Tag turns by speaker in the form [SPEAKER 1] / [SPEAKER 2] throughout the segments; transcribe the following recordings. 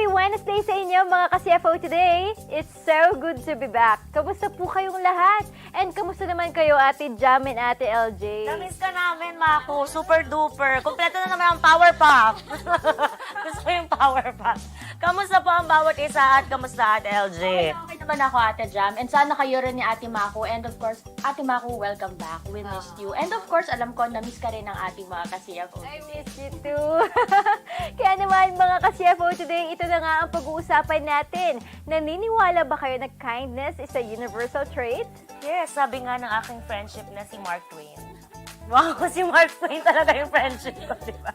[SPEAKER 1] Wednesday sa inyo mga ka-CFO today. It's so good to be back. Kamusta po kayong lahat? And kamusta naman kayo Ate Jam and Ate LJ?
[SPEAKER 2] Namiss ka namin, Mako. Super duper. Kompleto na naman ang Power Puff. Gusto ko yung Power Puff. Kamusta po ang bawat isa at kamusta at LJ?
[SPEAKER 3] Okay naman ako, Ate Jam. And sana kayo rin ni Ate Mako. And of course, Ate Mako, welcome back. We missed you. And of course, alam ko, na-miss ka rin ng ating mga kasiyako.
[SPEAKER 1] I miss you too. Kaya naman mga ka-CFO today, ito na nga ang pag-uusapan natin. Naniniwala ba kayo na kindness is a universal trait?
[SPEAKER 2] Yes, sabi nga ng aking friendship na si Mark Twain. Wow, si Mark Twain talaga yung friendship ko, di ba?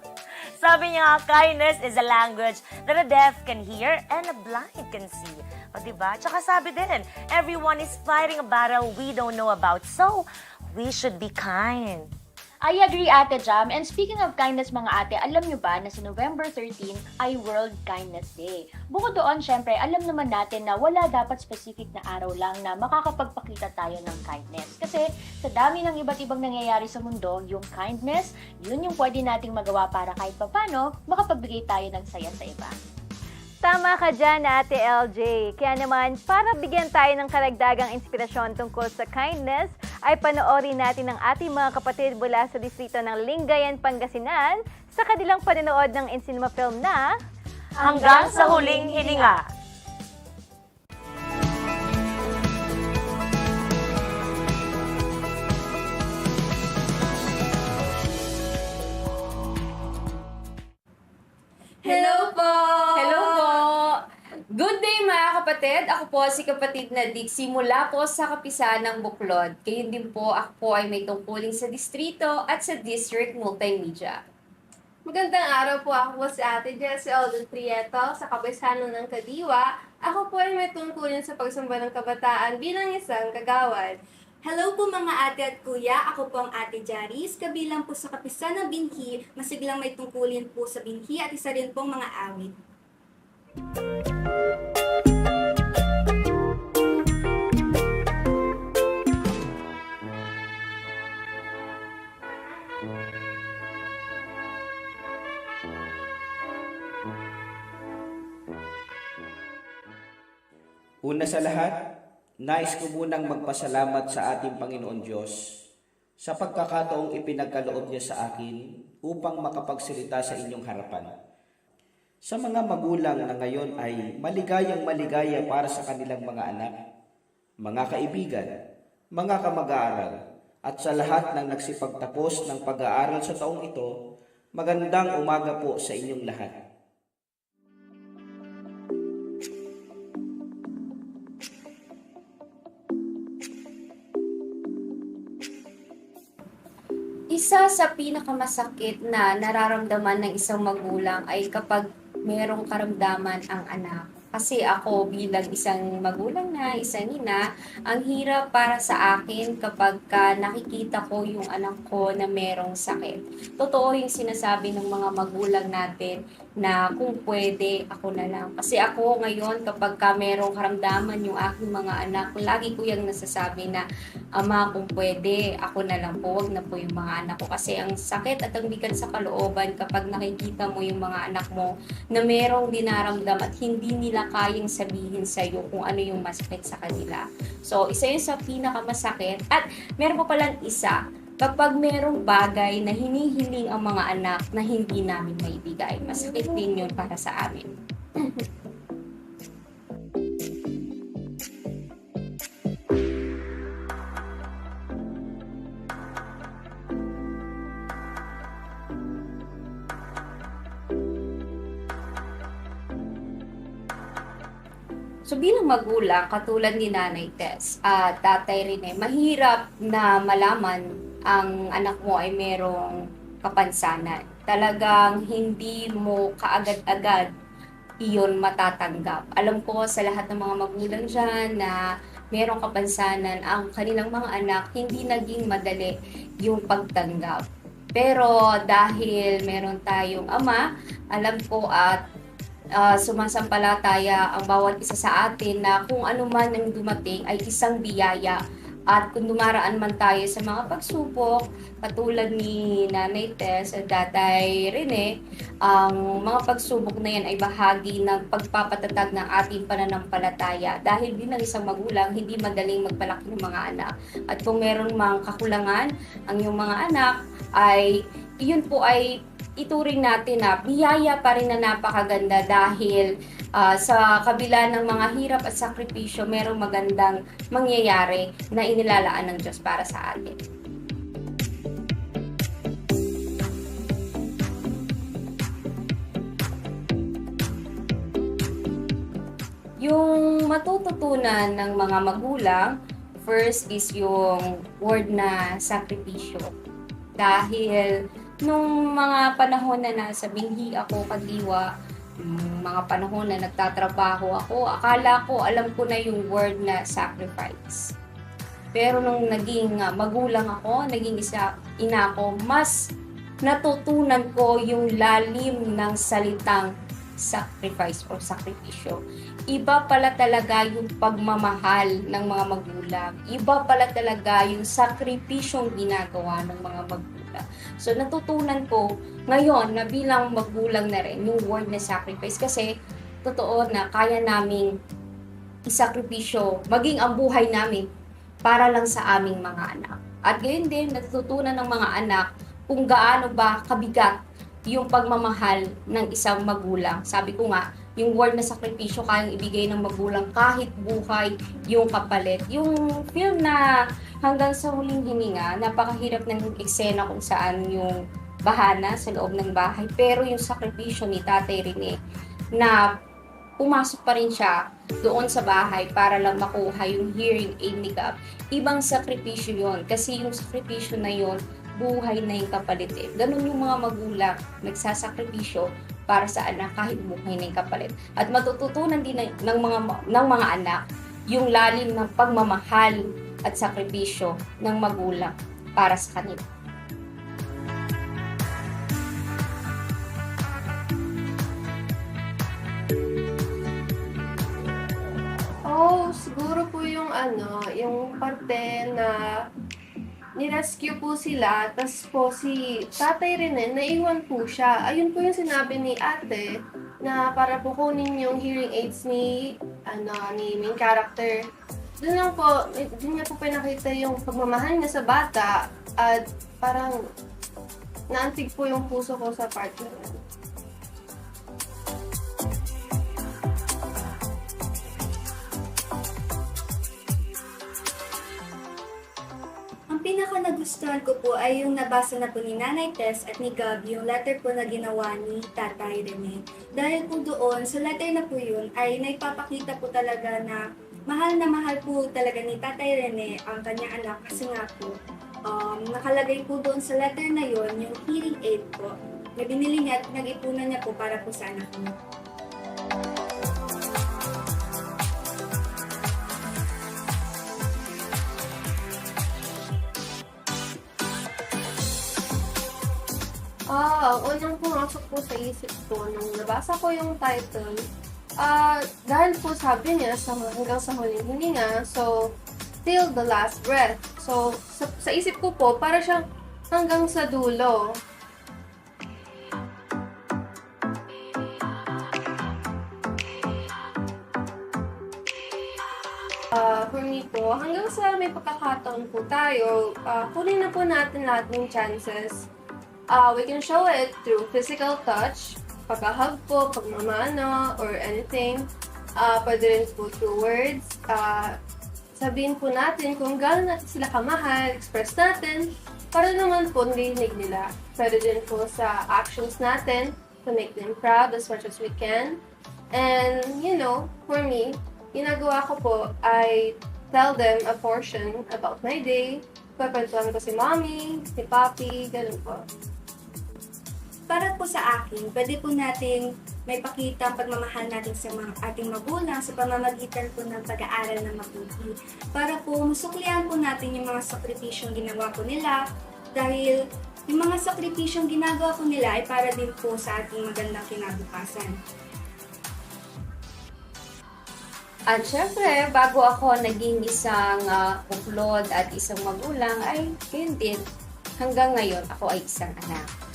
[SPEAKER 2] Sabi niya, kindness is a language that a deaf can hear and a blind can see. O, di ba? Tsaka sabi din, everyone is fighting a battle we don't know about, so we should be kind.
[SPEAKER 3] I agree, Ate Jam. And speaking of kindness, mga ate, alam nyo ba na sa November 13 ay World Kindness Day? Bukod doon, syempre, alam naman natin na wala dapat specific na araw lang na makakapagpakita tayo ng kindness. Kasi sa dami ng iba't ibang nangyayari sa mundo, yung kindness, yun yung pwede nating magawa para kahit papano, makapagbigay tayo ng saya sa iba.
[SPEAKER 1] Tama ka dyan, Ate LJ. Kaya naman, para bigyan tayo ng karagdagang inspirasyon tungkol sa kindness, ay panoorin natin ang ating mga kapatid mula sa distrito ng Lingayen, Pangasinan sa kanilang panonood ng Incinema film na
[SPEAKER 2] Hanggang sa huling hininga.
[SPEAKER 4] Kapatid! Ako po si kapatid na Dixie mula po sa Kapisahan ng Buklod. Kayo din po, ako po ay may tungkulin sa distrito at sa District Multimedia.
[SPEAKER 5] Magandang araw po. Ako po si Ate Jessie Alden Prieto sa Kapisano ng Kadiwa. Ako po ay may tungkulin sa pagsamba ng kabataan bilang isang kagawad.
[SPEAKER 6] Hello po mga ate at kuya, ako po ang ate Jaris, kabilang po sa kapisan ng binhi, masiglang may tungkulin po sa binhi at isa rin pong mga awit.
[SPEAKER 7] Una sa lahat, nais ko munang magpasalamat sa ating Panginoon Diyos sa pagkakataong ipinagkaloob niya sa akin upang makapagsalita sa inyong harapan. Sa mga magulang na ngayon ay maligayang maligaya para sa kanilang mga anak, mga kaibigan, mga kamag-aaral, at sa lahat ng nagsipagtapos ng pag-aaral sa taong ito, magandang umaga po sa inyong lahat.
[SPEAKER 4] Isa sa pinakamasakit na nararamdaman ng isang magulang ay kapag merong karamdaman ang anak. Kasi ako bilang isang magulang na, isang ina, ang hirap para sa akin kapag ka nakikita ko yung anak ko na merong sakit. Totoo yung sinasabi ng mga magulang natin na kung pwede, ako na lang. Kasi ako ngayon kapag ka merong karamdaman yung aking mga anak, lagi ko yung nasasabi na, Ama, kung pwede, ako na lang po, wag na po yung mga anak ko. Kasi ang sakit at ang bigat sa kalooban kapag nakikita mo yung mga anak mo na merong dinaramdam at hindi nila kayang sabihin sa iyo kung ano yung masakit sa kanila. So, isa yun sa pinakamasakit. At meron pa palang isa, kapag merong bagay na hinihiling ang mga anak na hindi namin maibigay, masakit din yun para sa amin. So bilang magulang, katulad ni Nanay Tess at Tatay Rene, mahirap na malaman ang anak mo ay merong kapansanan. Talagang hindi mo kaagad-agad iyon matatanggap. Alam ko sa lahat ng mga magulang dyan na merong kapansanan, ang kanilang mga anak hindi naging madali yung pagtanggap. Pero dahil meron tayong ama, alam ko at ah, sumasampalataya ang bawat isa sa atin na kung ano man ang dumating ay isang biyaya At kung dumaraan man tayo sa mga pagsubok, katulad ni Nanay Tess at Tatay Rene, ang mga pagsubok na yan ay bahagi ng pagpapatatag ng ating pananampalataya dahil bilang isang magulang, hindi madaling magpalaki ng mga anak. At kung meron mang kakulangan ang iyong mga anak, ay yun po ay ituring natin na biyaya pa rin na napakaganda dahil ah, sa kabila ng mga hirap at sakripisyo, merong magandang mangyayari na inilalaan ng Diyos para sa atin. Yung matututunan ng mga magulang, first is yung word na sakripisyo. Dahil nung mga panahon na nasa binhi ako kadiwa, mga panahon na nagtatrabaho ako, akala ko alam ko na yung word na sacrifice. Pero nung naging ah, magulang ako, naging isa ina ko, mas natutunan ko yung lalim ng salitang sacrifice or sakripisyo. Iba pala talaga yung pagmamahal ng mga magulang. Iba pala talaga yung sakripisyong ginagawa ng mga magulang. So natutunan ko ngayon na bilang magulang na rin yung word na sacrifice kasi totoo na kaya naming isakripisyo, maging ang buhay namin para lang sa aming mga anak. At gayon din, natutunan ng mga anak kung gaano ba kabigat yung pagmamahal ng isang magulang. Sabi ko nga, yung word na sakripisyo kayang ibigay ng magulang kahit buhay yung kapalit. Yung film na hanggang sa huling hininga, napakahirap ng eksena kung saan yung bahana sa loob ng bahay. Pero yung sakripisyo ni Tatay Rene na pumasok pa rin siya doon sa bahay para lang makuha yung hearing aid ni Gab. Ibang sakripisyo yon kasi yung sakripisyo na yon buhay na yung kapalit eh. Ganun yung mga magulang, nagsasakripisyo para sa anak kahit buhay yung kapalit. At matututunan din ng, ng mga ng mga anak yung lalim ng pagmamahal at sakripisyo ng magulang para sa kanila.
[SPEAKER 5] Oh, siguro po yung ano, yung parte na nirescue po sila, tas po si tatay Rene, naiwan po siya. Ayun po yung sinabi ni ate na para po kunin yung hearing aids ni, ano, ni main character. Doon lang po, doon niya po pinakita yung pagmamahal niya sa bata at parang naantig po yung puso ko sa part
[SPEAKER 6] pinaka nagustuhan ko po ay yung nabasa na po ni Nanay Tess at ni Gab yung letter po na ginawa ni Tatay Rene. Dahil po doon, sa letter na po yun, ay naipapakita po talaga na mahal na mahal po talaga ni Tatay Rene ang kanyang anak kasi nga po, um, nakalagay po doon sa letter na yun yung hearing aid po na binili niya at nag-ipunan niya po para po sa anak niya.
[SPEAKER 5] Ang unang pumasok po sa isip ko nung nabasa ko yung title, ah, dahil po sabi niya sa hanggang sa huling hininga, so, till the last breath. So, sa, sa isip ko po, para siyang hanggang sa dulo. Ah, for me po, hanggang sa may pagkakataon po tayo, ah, kunin na po natin lahat ng chances uh, we can show it through physical touch, pagka-hug po, pagmamano, or anything. Uh, pwede rin po through words. Uh, sabihin po natin kung gaano natin sila kamahal, express natin, para naman po narinig nila. Pwede din po sa actions natin to make them proud as much as we can. And, you know, for me, ginagawa ko po ay tell them a portion about my day. Pagkwentuhan ko si mommy, si papi, ganun po.
[SPEAKER 6] Para po sa akin, pwede po natin may pakita ang pagmamahal natin sa mga ating magulang sa pamamagitan po ng pag-aaral ng mabuti. Para po masuklian po natin yung mga sakripisyong ginawa po nila dahil yung mga sakripisyong ginagawa po nila ay para din po sa ating magandang kinabukasan.
[SPEAKER 4] At syempre, bago ako naging isang uh, buklod at isang magulang, ay yun din, hanggang ngayon ako ay isang anak.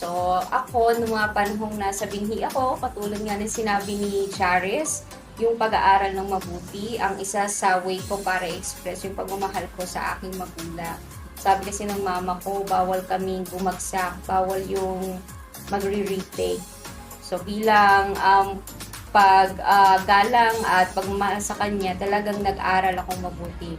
[SPEAKER 4] So, ako, nung mga panahong nasa binhi ako, katulad nga ng sinabi ni Charis, yung pag-aaral ng mabuti, ang isa sa way ko para express yung pagmamahal ko sa aking magulang. Sabi kasi ng mama ko, bawal kaming bumagsak, bawal yung magre-retake. So, bilang um, pag ah, galang at pagmamahal sa kanya, talagang nag-aral ako mabuti.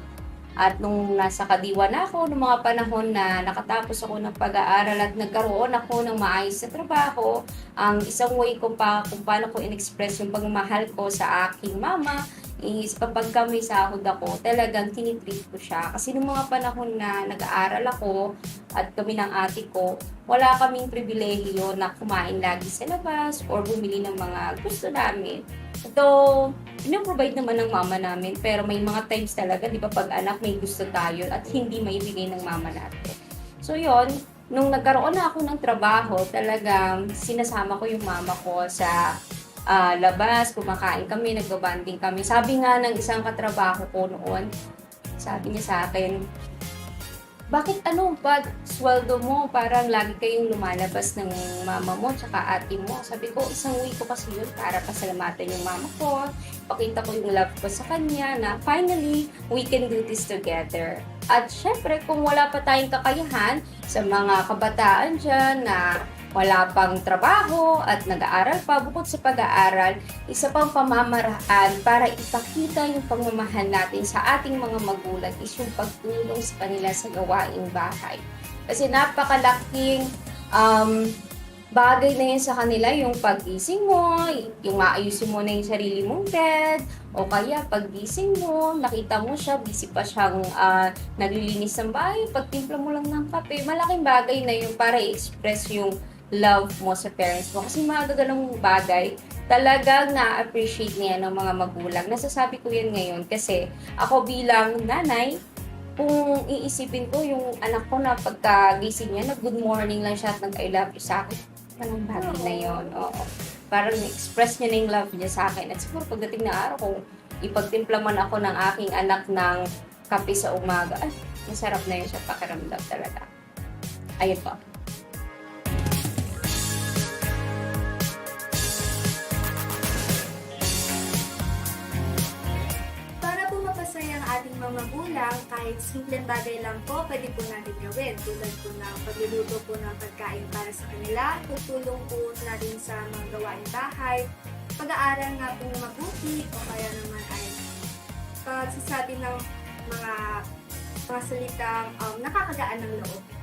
[SPEAKER 4] At nung nasa kadiwa na ako, nung mga panahon na nakatapos ako ng pag-aaral at nagkaroon ako ng maayos na trabaho, ang isang way ko pa kung paano ko in-express yung pagmamahal ko sa aking mama is kapag kami sahod ako, talagang tinitreat ko siya. Kasi nung mga panahon na nag-aaral ako at kami ng ate ko, wala kaming pribilehiyo na kumain lagi sa labas or bumili ng mga gusto namin. Ito, provide naman ng mama namin, pero may mga times talaga, di ba, pag anak may gusto tayo at hindi maibigay ng mama natin. So, yon nung nagkaroon na ako ng trabaho, talagang sinasama ko yung mama ko sa ah, labas, kumakain kami, nagbabanding kami. Sabi nga ng isang katrabaho ko noon, sabi niya sa akin, bakit ano, pag sweldo mo, parang lagi kayong lumalabas ng mama mo tsaka ate mo. Sabi ko, isang way ko kasi yun para pasalamatan yung mama ko. Pakita ko yung love ko sa kanya na finally, we can do this together. At syempre, kung wala pa tayong kakayahan sa mga kabataan dyan na wala pang trabaho at nag-aaral pa, bukod sa pag-aaral, isa pang pamamaraan para ipakita yung pagmamahal natin sa ating mga magulang is yung pagtulong sa kanila sa gawaing bahay. Kasi napakalaking um, bagay na yun sa kanila, yung paggising mo, yung maayusin mo na yung sarili mong bed, o kaya paggising mo, nakita mo siya, busy pa siyang ah, naglilinis ng bahay, pagtimpla mo lang ng kape, malaking bagay na yun para i-express yung love mo sa parents mo. Kasi mga gagalong bagay, talagang na-appreciate niya ng mga magulang. Nasasabi ko yan ngayon kasi ako bilang nanay, kung iisipin ko yung anak ko na pagkagising niya, nag-good morning lang siya at nag-I love you sa akin. Parang bagay na yun. Oo. Parang express niya na yung love niya sa akin. At siguro pagdating na araw, kung ipagtimpla man ako ng aking anak ng kape sa umaga, ay, masarap na yun siya pakiramdam talaga. Ayun po.
[SPEAKER 6] Ating mga magulang, kahit simpleng bagay lang po, pwede po natin gawin. Tulad po ng pagluluto po ng pagkain para sa kanila, tutulong po natin sa mga gawain bahay, pag-aaral nga po mabuti, o kaya naman ay pagsasabi ng mga mga salitang um, nakakagaan ng loob.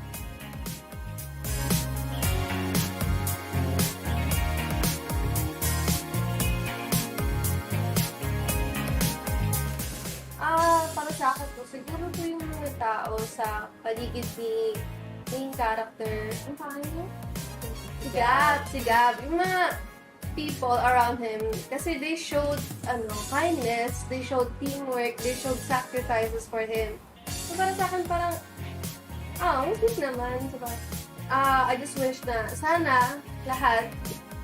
[SPEAKER 5] Siguro po yung mga tao sa paligid ni main character. Ang pangalan niya? Si Gab. Si Gab. Yung mga people around him. Kasi they showed, ano, kindness. They showed teamwork. They showed sacrifices for him. So, para sa akin, parang, ah, ang sweet naman. Diba? Ah, I just wish na sana lahat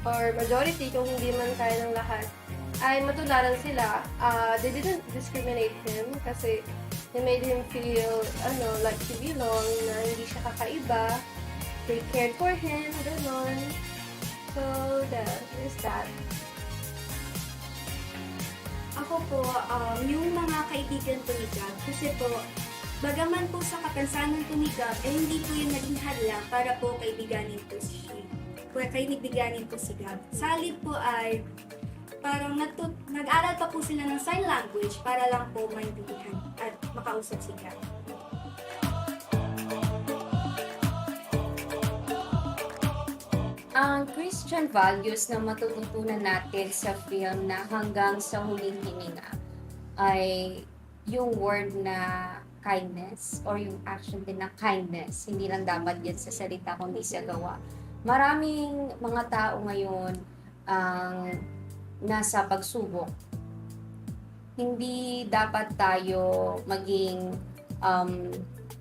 [SPEAKER 5] or majority kung hindi man kaya ng lahat ay matularan sila. Uh, they didn't discriminate him kasi they made him feel, ano, like he belong, na hindi siya kakaiba. They cared for him, gano'n. So, that is that.
[SPEAKER 6] Ako po, um, yung mga kaibigan ko ni Gab, kasi po, bagaman po sa kapansanan ko ni Gab, eh hindi po yung naging hadlang para po kaibiganin po si kaibiganin po si Gab. Salib po ay parang natut nag-aral pa po sila ng sign language para lang po maintindihan at makausap si Gab.
[SPEAKER 4] ang Christian values na matututunan natin sa film na hanggang sa huling hininga ay yung word na kindness or yung action din na kindness. Hindi lang dapat yan sa salita kundi sa gawa. Maraming mga tao ngayon ang nasa pagsubok. Hindi dapat tayo maging um,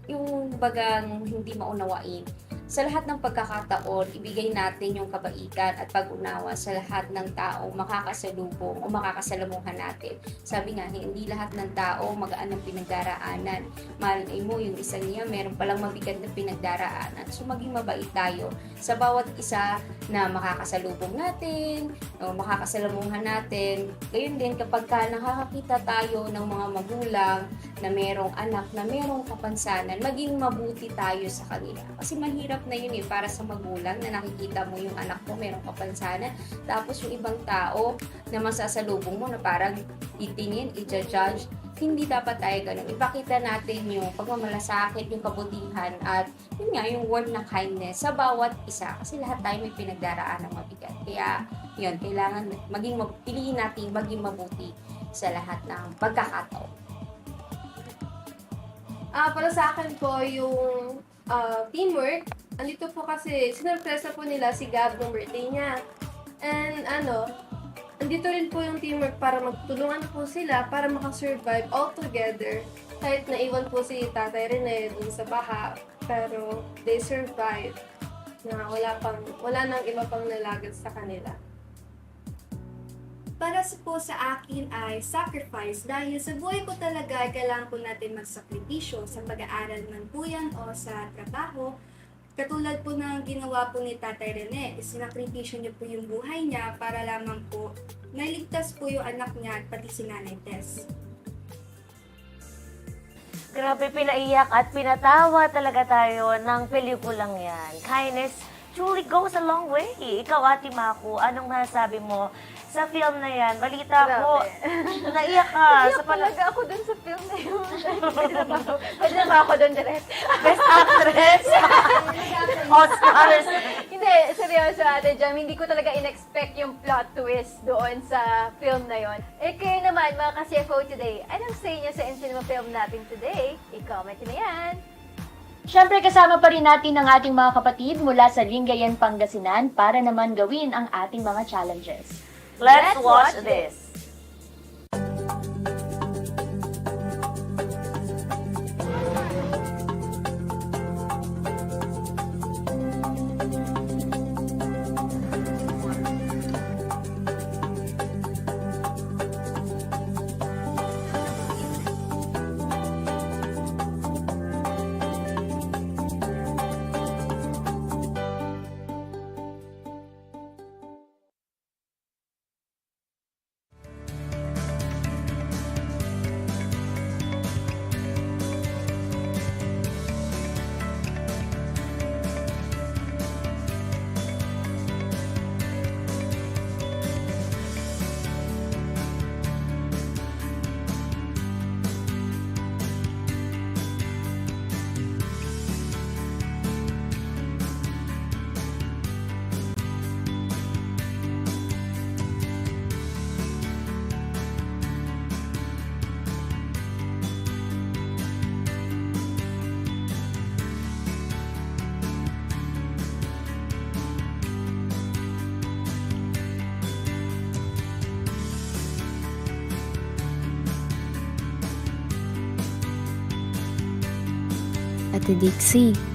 [SPEAKER 4] yung bagang hindi maunawain sa lahat ng pagkakataon, ibigay natin yung kabaitan at pag-unawa sa lahat ng tao makakasalubong o makakasalamuhan natin. Sabi nga, hindi lahat ng tao magaan ang pinagdaraanan. Malay mo, yung isa niya, meron palang mabigat na pinagdaraanan. So, maging mabait tayo sa bawat isa na makakasalubong natin, o makakasalamuhan natin. Gayun din, kapag ka nakakakita tayo ng mga magulang na merong anak na merong kapansanan, maging mabuti tayo sa kanila. Kasi mahirap na yun eh, para sa magulang na nakikita mo yung anak mo merong kapansanan, tapos yung ibang tao na masasalubong mo na parang itingin, i-judge, hindi dapat tayo ganun. Ipakita natin yung pagmamalasakit, yung kabutihan, at yun nga, yung word na kindness sa bawat isa. Kasi lahat tayo may pinagdaraan ng mabigat. Kaya, yun, kailangan maging, piliin natin maging mabuti sa lahat ng pagkakataon.
[SPEAKER 5] Ah, para sa akin po, yung ah, teamwork, andito po kasi, sinurpresa po nila si Gab ng birthday niya. And ano, andito rin po yung teamwork para magtulungan po sila para makasurvive all together. Kahit naiwan po si Tatay Rene dun sa baha, pero they survived na wala pang wala nang iba pang nalagat sa kanila.
[SPEAKER 6] Para sa po sa akin ay sacrifice dahil sa buhay ko talaga kailangan po natin magsakripisyo sa pag-aaral man po yan o sa trabaho. Katulad po ng ginawa po ni Tatay Rene, sinakripisyo niya po yung buhay niya para lamang po nailigtas po yung anak niya at pati si Nanay Tess.
[SPEAKER 2] Grabe, pinaiyak at pinatawa talaga tayo ng pelikulang yan. Kindness truly goes a long way. Ikaw, Ate Maku, anong nasabi mo sa film na yan? Balita ko, naiyak ka.
[SPEAKER 1] Kaya
[SPEAKER 2] sa pala-
[SPEAKER 1] talaga ako dun sa film na yun. Pwede na ba ako? Pwede na ba ako dun direct?
[SPEAKER 2] Best Actress! Oscars!
[SPEAKER 1] hindi, seryoso ate Jam, hindi ko talaga in-expect yung plot twist doon sa film na yon. Eh kayo naman, mga ka-CFO today, anong say niyo sa in-cinema film natin today? I-comment niyo na yan.
[SPEAKER 3] Siyempre kasama pa rin natin ang ating mga kapatid mula sa Lingayen, Pangasinan para naman gawin ang ating mga challenges.
[SPEAKER 2] Let's
[SPEAKER 1] Let's
[SPEAKER 2] watch this.
[SPEAKER 8] Ate Dixie.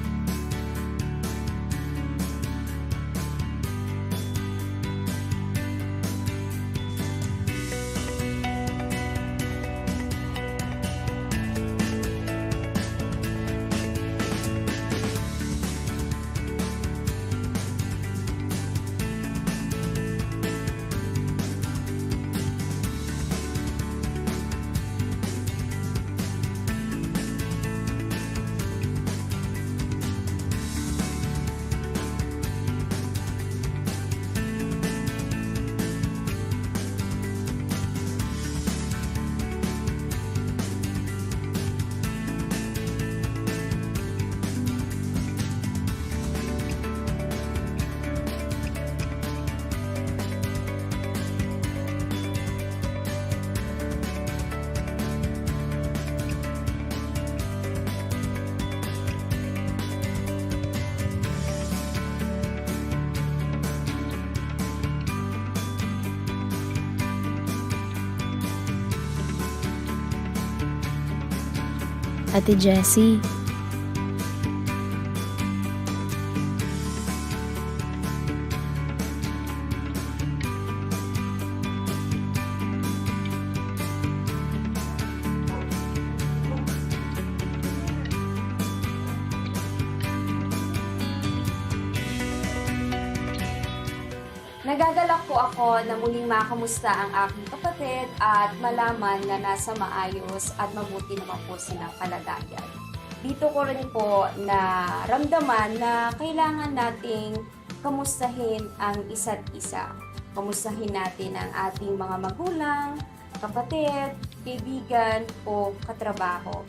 [SPEAKER 8] Ate Jessie.
[SPEAKER 4] Nagagalak po ako na muling makamusta ang aking kapatid at malaman na nasa maayos at mabuti naman po silang kalagayan. Dito ko rin po na ramdaman na kailangan nating kamustahin ang isa't isa. Kamustahin natin ang ating mga magulang, kapatid, kaibigan o katrabaho.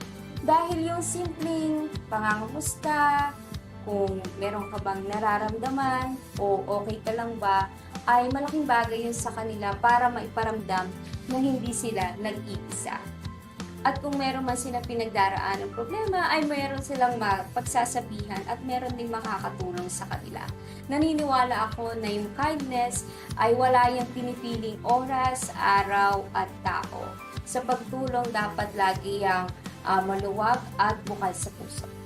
[SPEAKER 4] Dahil yung simpleng pangangamusta, kung meron ka bang nararamdaman o okay ka lang ba, ay malaking bagay yun sa kanila para maiparamdam na hindi sila nag-iisa. At kung meron man silang pinagdaraan ng problema, ay meron silang pagsasabihan at meron ding makakatulong sa kanila. Naniniwala ako na yung kindness ay wala yung pinipiling oras, araw at tao. Sa pagtulong dapat lagi yung ah, maluwag at bukas sa puso.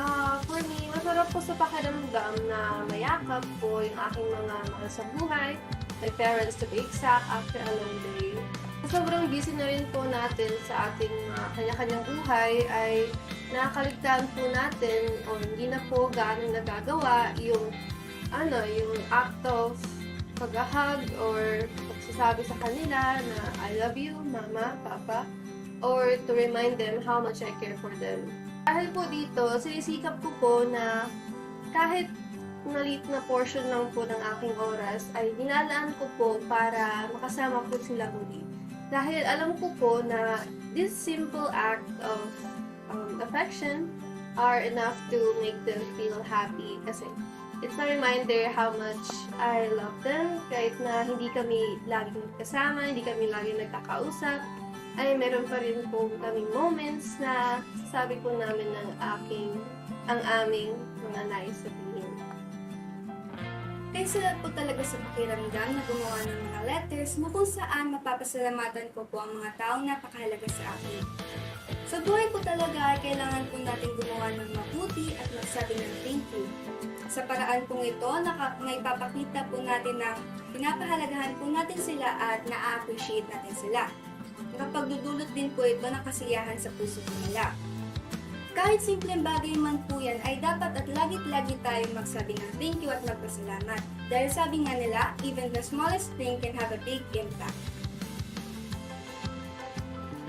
[SPEAKER 5] Ah, for me, masarap po sa pakiramdam na mayakap po yung aking mga mahal sa buhay, my parents to be exact, after a long day. Sobrang busy na rin po natin sa ating mga kanya-kanyang buhay ay nakakaligtaan po natin o hindi na po gaano nagagawa yung ano, yung act of pag-hug or pagsasabi sa kanila na I love you, mama, papa, or to remind them how much I care for them. Dahil po dito, sinisikap ko po na kahit malit na portion lang po ng aking oras ay dinalaan ko po para makasama po sila muli. Dahil alam ko po na this simple act of um, affection are enough to make them feel happy kasi it's a reminder how much I love them kahit na hindi kami laging kasama, hindi kami laging nagkakausap ay meron pa rin po kaming moments na sabi po namin ng aking, ang aming mga nais sabihin.
[SPEAKER 6] Sarap po talaga sa pakiramdam na gumawa ng mga letters na kung saan mapapasalamatan ko po ang mga taong napakahalaga sa akin. Sa buhay po talaga, kailangan po natin gumawa ng mabuti at magsabi ng thank you. Sa paraan pong ito, naipapakita po natin na pinapahalagahan po natin sila at na-appreciate natin sila. Nakapagdudulot din po ito ng kasiyahan sa puso nila. Kahit simpleng bagay man po yan, ay dapat at lagi-lagi tayong magsabi ng thank you at magpasalamat. Dahil sabi nga nila, even the smallest thing can have a big impact.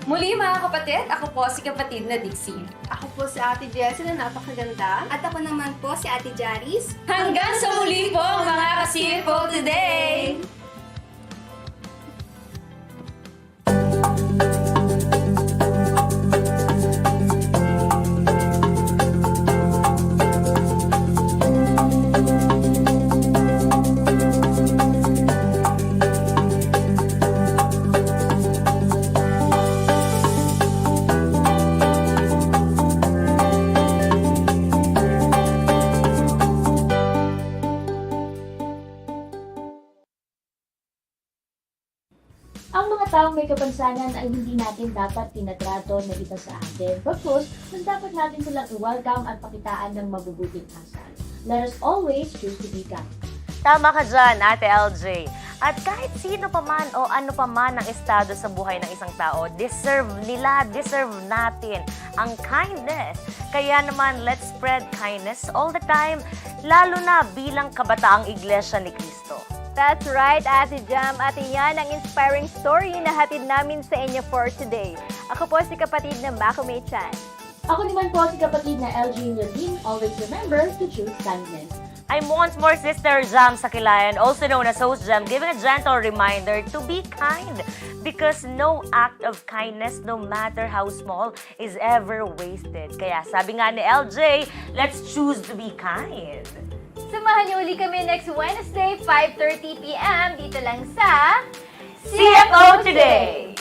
[SPEAKER 4] Muli mga kapatid, ako po si kapatid na Dixie.
[SPEAKER 5] Ako po si Ate Jessie na napakaganda.
[SPEAKER 6] At ako naman po si Ate Jaris.
[SPEAKER 4] Hanggang sa muli po mga kasipol today!
[SPEAKER 3] Ang mga taong may kapansanan ay hindi natin dapat tinatrato na iba sa atin. Bagkus, mas dapat natin silang i-welcome at pakitaan ng mabubuting asal. Let us always choose to be kind.
[SPEAKER 2] Tama ka dyan, Ate LJ. At kahit sino pa man o ano pa man ang estado sa buhay ng isang tao, deserve nila, deserve natin ang kindness. Kaya naman, let's spread kindness all the time, lalo na bilang kabataang iglesia ni Cristo.
[SPEAKER 1] That's right, Ate Jam. At yan ang inspiring story na hatid namin sa inyo for today. Ako po si kapatid na Mako May Chan.
[SPEAKER 3] Ako naman po si kapatid na LG Nadine. Always remember to choose kindness.
[SPEAKER 2] I'm once more Sister Jam Sakilayan, also known as Host Jam, giving a gentle reminder to be kind because no act of kindness, no matter how small, is ever wasted. Kaya sabi nga ni LJ, let's choose to be kind.
[SPEAKER 1] Samahan niyo uli kami next Wednesday, 5.30pm, dito lang sa
[SPEAKER 2] CFO Today!